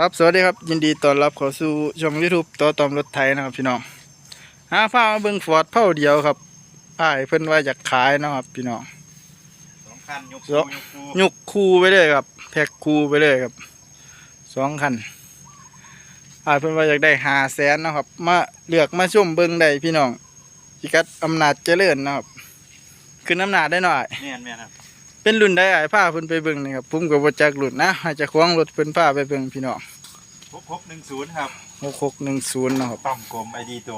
ครับสวัสดีครับยินดีต้อนรับเข้าสู่ช่องยูทูบต่อตอมรถไทยนะครับพี่น้องหาฟ้ามาเบิ่งฟอร์ดเผาเดียวครับอ้ายเพิ่นว่าอยากขายเนาะครับ พี่น้องสองคันยกสองยกคูยกคู่ไปเลยครับ แพ็กคู่ไปเลยครับสองคันอ้ายเพิ่นว่าอยากได้หาแสนนาะครับ มาเลือกมาชมเบิ่งได้พี่น้องพิกัดอำนาจเจริญนะครับขึ้นอำนาจได้หน่อยแม่นแม่นครับ เป็นรุ่นใดอ้ายพาเพิ่นไปเบิ่งนี่ครับผมก็บ่จักรุ่นนะให้เจะคว้าของรถเพิ่นพาไปเบิ่งพี่น้องหกหกหนึ่งศูนย์ครับ6610นะครับต้อมกลมไอดีโต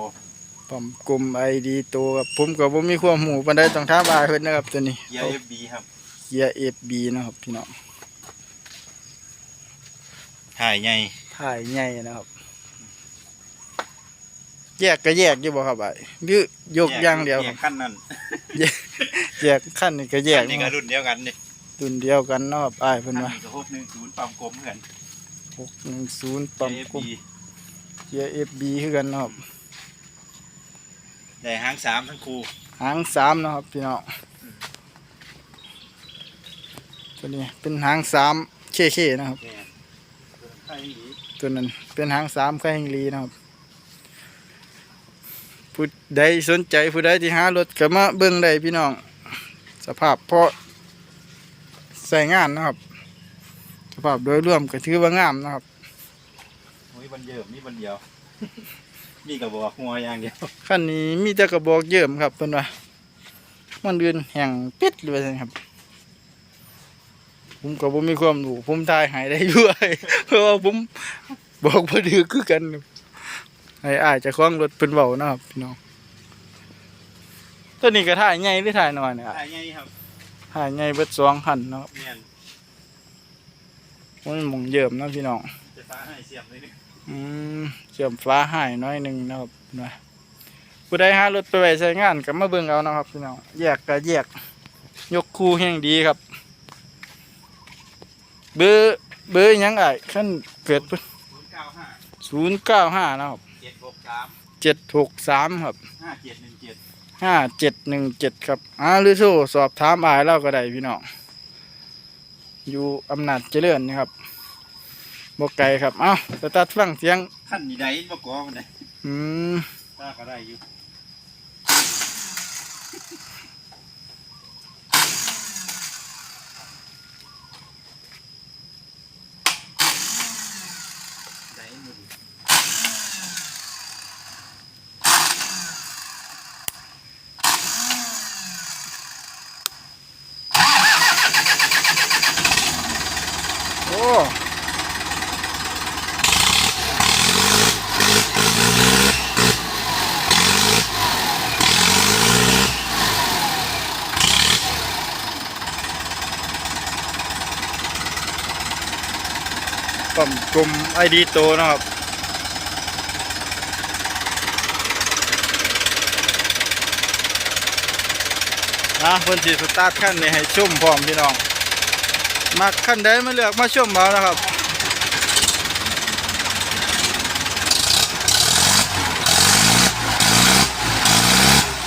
ผมกลุ่มไอดีตัวครับผมก็บ่มีความหูปานใดต้องถามอายเพิ่นนะครับตัวนี้เกียร์เอฟบีครับเกียร์ FB นะครับพี่น้องถ่ายใหญ่ถ่ายใหญ่นะครับ แยกก็แยกอยู่บ่ครับอ้ายหรือยกอย่างเดียวแยครับกขั้นนั้น แยกขั้นนี่ก็แยกอันนี่ก็รุ่นเดียวกันนี่รุ่นเดียวกันเนาะครับอ้ายเพิ่นอันว่านี้ก็หกหนึ่งศูนย์ปั๊มกลมเหมือนกัน610เกีปั๊มยร์เอฟกลุ่มบีเกียร์ FB คือกันเนาะครับได้หางสามทั้งคูหางสามเนาะครับพี่น้องตัวนี้เป็นหางสามเคๆนะครับ แม่นถ่ายดีตัวนั้นเป็นหางสามไข่แห่งลีนะครับผู้ใดสนใจผู้ใดที่หารถก็มาเบิ่งได้พี่น้อง สภาพเพราะใส่งานนะครับ สภาพโดยรวมก็ถือว่างามนะครับมีบันเยิมมีบันเดียว มีกระบอกงัวอย่างเดียวคันนี้มีแต่กระบอกเยิ่มครับเพิ่นว่ามันเดือนแห่งปิดเลยครับ ผมก็บ่มีความรู้ผมทายหายได้ด้วยเพราะว่าผมบอกบ่ถือคือกันครับให้อายเจะคล้าของรถเพิ่นเว้านะครับพี่น้อง ตัวนี้ก็ถ่ายใหญ่หรือถ่ายน้อยเนี่ยถ่ายใหญ่ครับถ่ายใหญ่เบิดสองคันเนาะครับแม่นมันหมองเยิ่มเนาะพี่น้องจะฟ้าให้เสียบเลยนี่อืมเชื่อมฟ้าหายน้อยหนึงนะครับนะผู้ใดหารถไปไว้ใช้งานก็มาเบิ่งเอานะครับพี่น้องแยกก็แยก ยกคู่แห่งดีครับ เบอร์เบอร์หยังไงขั้นเกิดศูนย์เก้าห้าศูนย์เก้าห้านะครับเจ็ดหกสามเจ็ดหกสามครับห้าเจ็ดหนึ่งเจ็ด ห้าเจ็ดหนึ่งเจ็ดครับอ่าหรือโทรสอบถามอายเราก็ได้พี่น้องอยู่อำนาจเจริญนะครับบกไก่ครับ เอ้าสตาร์ทฟังเสียงขั้นนี้ได้บ่กอมันได้อืมถ้าก็ได้อยู่ได้หมด โอ้ ปั๊มกลมไอดีโตนะครับนะเพิ่อนสิสตาร์ทขั้นนี้ให้ชุ่มพร้อมพี่น้อง มักขั้นใดมาเลือกมาชุ่มเอานะครับ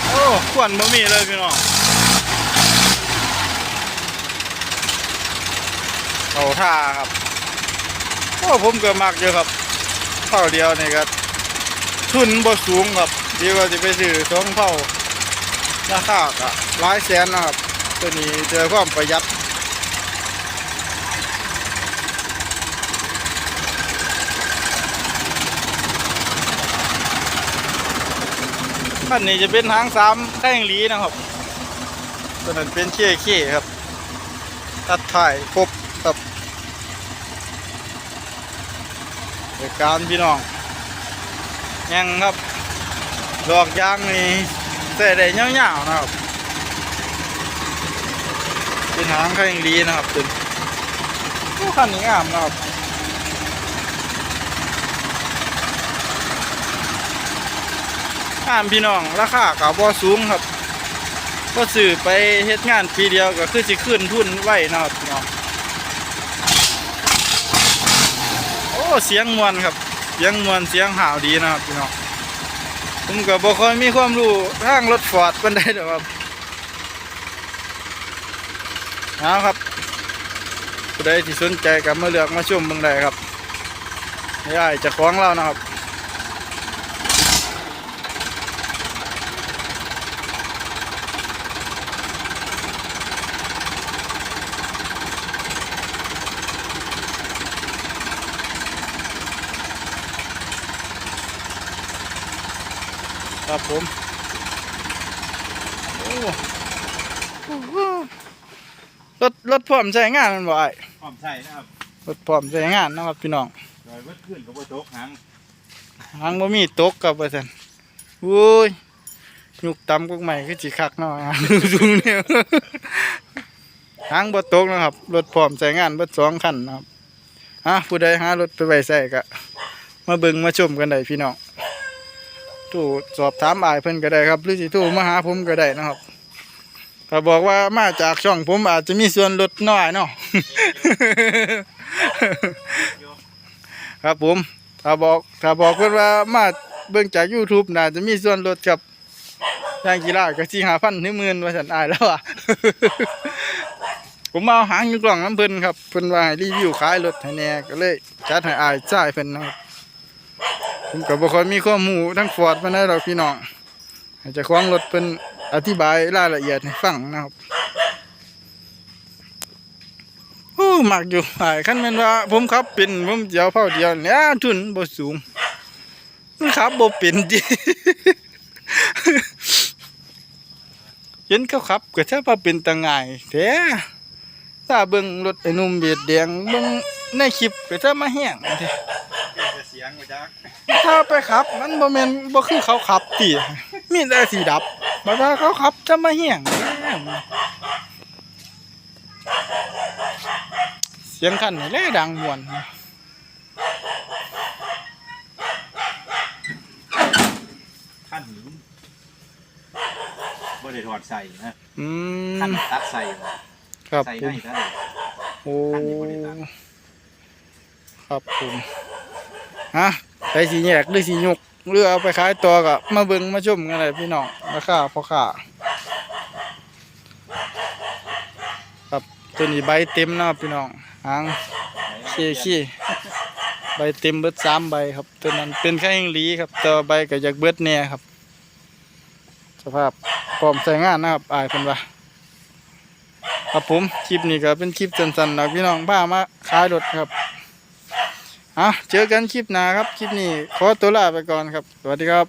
โอ้ขวัญบ่มีเลยพี่น้องเอาท่าครับโอ้ผมก็มักอยู่ครับเท่าเดียวนี่ก็ทุนบ่สูงครับดีกว่าสิไปซื้อสองเท่าราคาก็หลายแสนนะครับตัวนี้เจอความประหยัด คันนี้จะเป็นหางสามแท่งหลีนะครับตัวนั้นเป็นเชี่ยเๆครับ ตัดถ่ายครบครับเอกการพี่น้องยังครับดอกยางนี่ใส่ได้เงาๆนะครับ เป็นหางแข่งลีนะครับเป็นโอ้นนี้งามนะครับ งามพี่น้อง ราคากับบ่สูงครับก็ซื้อไปเฮ็ดงานปีเดียวก็คือสิขึ้นทุนไว้นะครับพี่น้องโอ้เสียงมวนครับ เสียงมวนเสียงห่าวดีนะครับพี่น้องผมก็บ่ค่อยมีความรู้ทางรถฟอร์ดปานใดดอกครับเอาครับผู้ใดที่สนใจก็มาเลือกมาชมเบิ่งได้ครับไม่ได้จะคล้องเรานะครับ ครับผมโอ้โหรถรถพร้อมใช้งานมันบ่ไอ้พร้อมใช่นะครับรถพร้อมใช้งานนะครับพี่น้องโดยเมื่อคืนก็บ่ตกหางหางบ่มีตกกับว่าซั่นโอ้ยยุกต่ำกว่าใหม่คือสิคักเนาะหางสูงเนี่ยหางบ่ตกนะครับรถพร้อมใช้งานเบิดสองคันนะครับอะผู้ใดหารถไปไว้ใส่ก็มาเบิ่งมาชมกันได้พี่น้องโทรสอบถามอ้ายเพิ่นก็ได้ครับหรือสิโทรมาหาผมก็ได้นะครับถ้าบอกว่ามาจากช่องผมอาจจะมีส่วนลดน้อยเนาะ ครับผม ถ้าบอกถ้าบอกเพื่อนว่ามาเบิ่งจาก YouTube น่าจะมีส่วนลดครับย่างกีฬาก็สิหาพันหนึ่งหมื่นว่าสันอายแล้วอะ ผมมาเอาหางอยู่กล่องน้ำเพิ่นครับ เพิ่นว่าให้รีวิวขายรถให้แน่ก็เลยจัดให้อายจ่ายเพิ่นนะครับ ผมก็บ่ค่อยมีข้อมูลทั้งฟอร์ดมาได้หรอกพี่น้องให้เจ้าของรถเพิ่นอธิบายรายละเอียดให้ฟังนะครับโอ้มักอยู่อายคันแม่นว่า ผมขับเป็นผมเดียวเผาเดียวเนี่ยทุนบ่สูงมันขับบ่เป็นดิเห็นเขาขับก็จะมาเป็นตาง่ายแท้ถ้าเบิ่งรถไอ้หนุ่มเบียดแดงเบิ่งในคลิปก็จะมาแห้งแท้ ยงมาจากถ้าไปขับ มันบ่แม่นบ่คือเขาขับติมีแต่สีดับบ่ว่าเขาขับจะมาแห้งเสียงคันนี่แหละดังม่วนขั้นหินบ่ได้ถอดใส่นะอืขั้นมตัดใส่ครับใส่ผได้มเท่าไหร่โอ้คันนี้บ่ได้ตัด ครับผม ฮะไปสีแยกหรือสีหยกหรือเอาไปขายตัวก็มาเบิงมาชมกันเลยพี่น้องราคาพ่อค้าครับตัวนี้ใบเต็มนะพี่น้องหางขี้ขี้ใบเต็มเบิดสามใบครับ ตัวนั้นเป็นแค่ยิงหลีครับต่ว่าใบก็อยากเบิดแน่ครับ สภาพพร้อมใช้งานนะครับอายเพิ่นว่าครับผมคลิปนี้ก็เป็นคลิปสั้นๆนะพี่น้องพามาขายรถครับ อะเจอกันคลิปหน้าครับ คลิปนี้ขอตัวลาไปก่อนครับ สวัสดีครับ